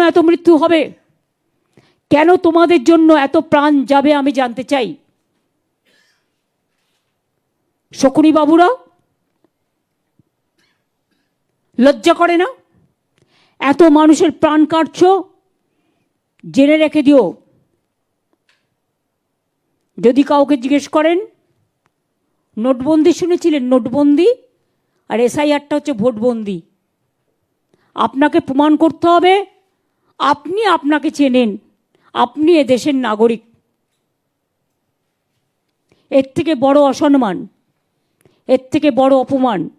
এত মৃত্যু হবে? কেন তোমাদের জন্য এত প্রাণ যাবে আমি জানতে চাই? শকুনি বাবুরা, লজ্জা করে না? এত মানুষের প্রাণ কাটছ, জেনে রেখে দিও। যদি কাউকে জিজ্ঞেস করেন, নোটবন্দি শুনেছিলেন? নোটবন্দি? আর এসআইআরটা হচ্ছে ভোটবন্দি। আপনাকে প্রমাণ করতে হবে আপনি আপনাকে চেনেন। আপনি এ দেশের নাগরিক। এর থেকে বড় অসম্মান, এর থেকে বড় অপমান।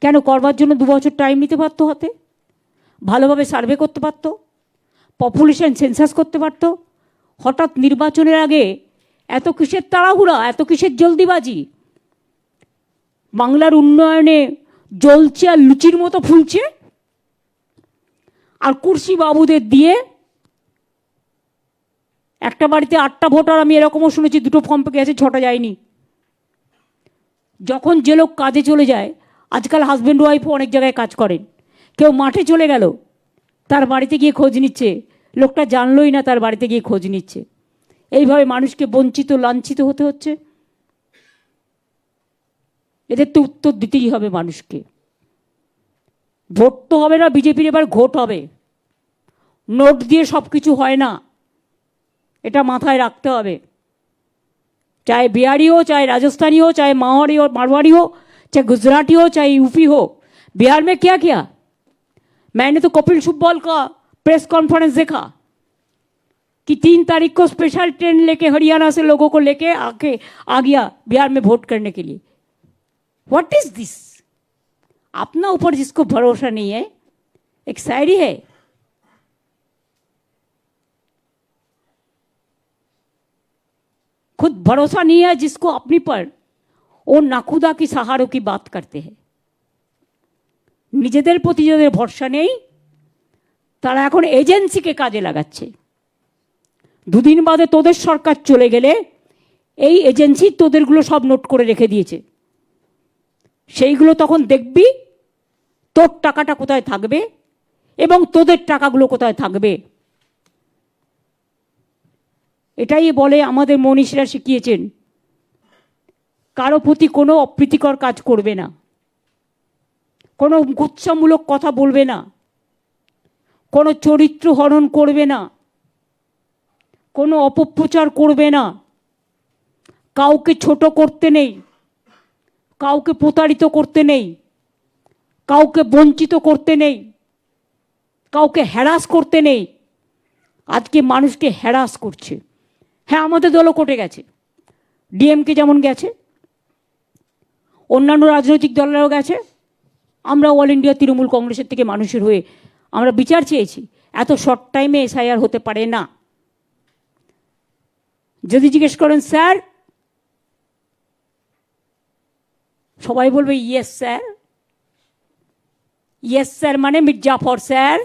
কেন করবার জন্য দু বছর টাইম নিতে পারতো হাতে? ভালোভাবে সার্ভে করতে পারত? পপুলেশন সেন্সাস করতে পারতো? হঠাৎ নির্বাচনের আগে এত কিসের তাড়াহুড়া, এত কিসের জলদিবাজি? বাংলার উন্নয়নে জ্বলছে আর লুচির মতো ফুলছে? আর কুর্সি বাবুদের দিয়ে একটা বাড়িতে আটটা ভোটার, আমি এরকমও শুনেছি, দুটো ফর্ম গেছে, ছটা যায়নি। যখন যে লোক কাজে চলে যায়, আজকাল হাজব্যান্ড ওয়াইফও অনেক জায়গায় কাজ করেন। কেউ মাঠে চলে গেল, তার বাড়িতে গিয়ে খোঁজ নিচ্ছে। লোকটা জানলই না তার বাড়িতে গিয়ে খোঁজ নিচ্ছে। এইভাবে মানুষকে বঞ্চিত, লাঞ্ছিত হতে হচ্ছে। এদের তো উত্তর দিতেই হবে মানুষকে। ভোট তো হবে না, বিজেপির এবার ভোট হবে। নোট দিয়ে সব কিছু হয় না এটা মাথায় রাখতে হবে चाहे बिहारी हो चाहे राजस्थानी हो चाहे मारवाड़ी हो मारवाड़ी हो चाहे गुजराती हो चाहे यूपी हो बिहार में क्या किया मैंने तो कपिल सिब्बल का प्रेस कॉन्फ्रेंस देखा कि तीन तारीख को स्पेशल ट्रेन लेके हरियाणा से लोगों को लेके आके आ गया बिहार में वोट करने के लिए व्हाट इज दिस अपना ऊपर जिसको भरोसा नहीं है एक शायरी है खुद भरोसा नहीं है जिसको अपनी पर वो नाखुदा की सहारों की बात करते हैं নিজেদের প্রতি যাদের ভরসা নেই তারা এখন এজেন্সিকে কাজে লাগাচ্ছে দুদিন বাদে তোদের সরকার চলে গেলে এই এজেন্সি তোদেরগুলো সব নোট করে রেখে দিয়েছে সেইগুলো তখন দেখবি তোর টাকাটা কোথায় থাকবে এবং তোদের টাকাগুলো কোথায় থাকবে এটাই বলে আমাদের মনীষীরা শিখিয়েছেন। কারও প্রতি কোনো অপ্রীতিকর কাজ করবে না। কোনো গুচ্ছামূলক কথা বলবে না। কোনো চরিত্র হরণ করবে না। কোনো অপপ্রচার করবে না। কাউকে ছোট করতে নেই। কাউকে প্রতারিত করতে নেই। কাউকে বঞ্চিত করতে নেই। কাউকে হ্যারাস করতে নেই। আজকে মানুষকে হ্যারাস করছে। হ্যাঁ আমাদের দলও কোটে গেছে। ডিএমকে যেমন গেছে, অন্যান্য রাজনৈতিক দলেরাও গেছে। আমরা অল ইন্ডিয়া তৃণমূল কংগ্রেসের থেকে মানুষের হয়ে আমরা বিচার চেয়েছি। এত শর্ট টাইমে এসআইআর হতে পারে না। যদি জিজ্ঞেস করেন, স্যার? সবাই বলবে ইয়েস স্যার ইয়েস স্যার মানে Mirjafar, sir.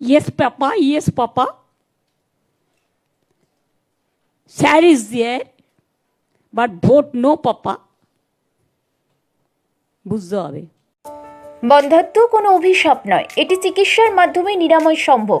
Yes, Papa, yes, Papa. Sir is there, but vote no, Papa. বুঝতে হবে বন্ধাত্ম কোনো অভিশাপ নয় এটি চিকিৎসার মাধ্যমে নিরাময় সম্ভব